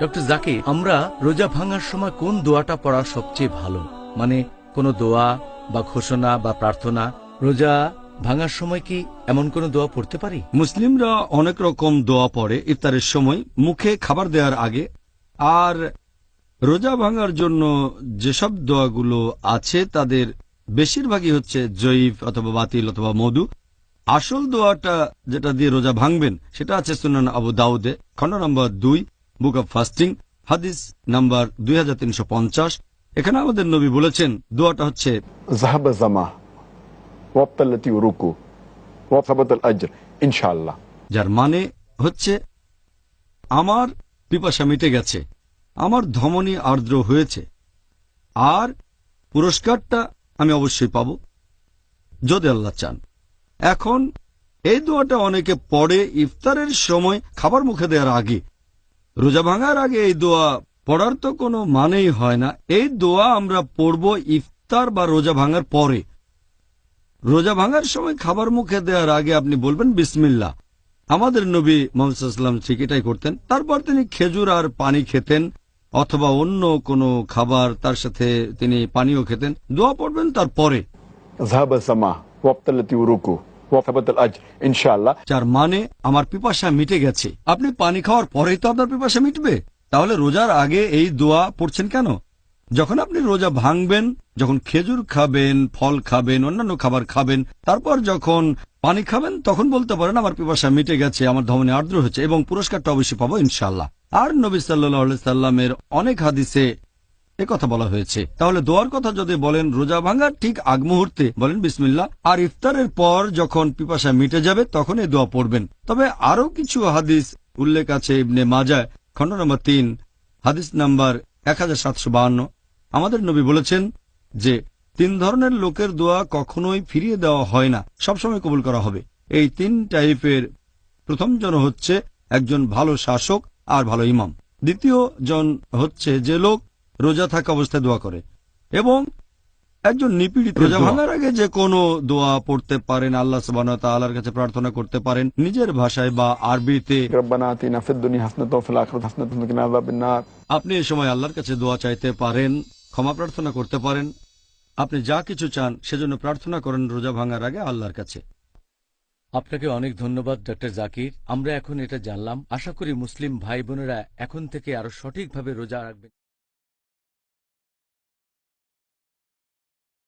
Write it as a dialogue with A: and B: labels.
A: Doctor Zakir, আমরা রোজা ভাঙার সময় কোন দোয়াটা পড়া সবচেয়ে ভালো? মানে কোনো দোয়া বা ঘোষণা বা প্রার্থনা, রোজা ভাঙার সময় কি এমন কোনো দোয়া পড়তে পারি?
B: মুসলিমরা অনেক রকম দোয়া পড়ে ইফতারের সময়, মুখে খাবার দেওয়ার আগে। আর রোজা ভাঙার জন্য যেসব দোয়াগুলো আছে, তাদের বেশিরভাগই হচ্ছে জয়ীফ অথবা বাতিল অথবা মধু। আসল দোয়াটা যেটা দিয়ে রোজা ভাঙবেন, সেটা আছে সুনান আবু দাউদে, খণ্ড নম্বর দুই। বুক অব ফাস্টিং হাদিস নাম্বার দুই হাজার তিনশো পঞ্চাশ। এখানে আমাদের নবী বলেছেন দোয়াটা হচ্ছে যার মানে হচ্ছে আমার পিপাসা মিটে গেছে আমার ধমনী আর্দ্র হয়েছে আর পুরস্কারটা আমি অবশ্যই পাব যদি আল্লাহ চান। এখন এই দোয়াটা অনেকে পড়ে ইফতারের সময় খাবার মুখে দেওয়ার আগে রোজা ভাঙার আগে এই দোয়া পড়ার তো কোনো মানেই হয় না। এই দোয়া আমরা পড়ব ইফতার বা রোজা ভাঙার পরে। রোজা ভাঙার সময় খাবার মুখে দেওয়ার আগে আপনি বলবেন বিসমিল্লা আমাদের নবী মোহাম্মদাম ঠিক এটাই করতেন। তারপর তিনি খেজুর আর পানি খেতেন অথবা অন্য কোনো খাবার তার সাথে তিনি পানিও খেতেন। দোয়া পড়বেন তারপরে।
C: ওয়াকাবাদাল
B: যার মানে আমার পিপাসা মিটে গেছে। আপনি পানি খাওয়ার পরেই তো আপনার পিপাসা মিটবে। তাহলে রোজার আগে এই দোয়া পড়ছেন কেন? যখন আপনি রোজা ভাঙবেন, যখন খেজুর খাবেন, ফল খাবেন, অন্যান্য খাবার খাবেন, তারপর যখন পানি খাবেন, তখন বলতে পারেন, আমার পিপাসা মিটে গেছে, আমার ধমনে আর্দ্র হয়েছে এবং পুরস্কারটা অবশ্যই পাবো ইনশাল্লাহ আর নবী সাল্লাহ সাল্লামের অনেক হাদিসে কথা বলা হয়েছে। তাহলে দোয়ার কথা যদি বলেন, রোজা ভাঙার ঠিক আগ মুহূর্তে বলেন বিসমিল্লা আর ইফতারের পর যখন পিপাসা মিটে যাবে, তখন এই দোয়া পড়বেন। তবে আরও কিছু হাদিস উল্লেখ আছে ইবনে মাজায় খণ্ড নম্বর তিন, হাদিস নাম্বার এক আমাদের নবী বলেছেন যে, তিন ধরনের লোকের দোয়া কখনোই ফিরিয়ে দেওয়া হয় না, সবসময় কবুল করা হবে। এই তিন টাইপের প্রথম জন হচ্ছে একজন ভালো শাসক আর ভালো ইমাম। দ্বিতীয় জন হচ্ছে যে লোক রোজা থাকা অবস্থায় দোয়া করে। এবং একজন নিপীড়িত রোজা ভাঙার আগে যে কোনো দোয়া পড়তে পারেন আল্লাহ সুবাহ আল্লাহর কাছে প্রার্থনা করতে পারেন। নিজের ভাষায় বা আরবিতে। আপনি এ সময় আল্লাহর কাছে দোয়া চাইতে পারেন ক্ষমা প্রার্থনা করতে পারেন। আপনি যা কিছু চান সেজন্য প্রার্থনা করেন রোজা ভাঙার আগে আল্লাহর কাছে।
A: আপনাকে অনেক ধন্যবাদ ডক্টর জাকির। আমরা এখন এটা জানলাম। আশা করি মুসলিম ভাই বোনেরা এখন থেকে আরও সঠিকভাবে রোজা রাখবেন।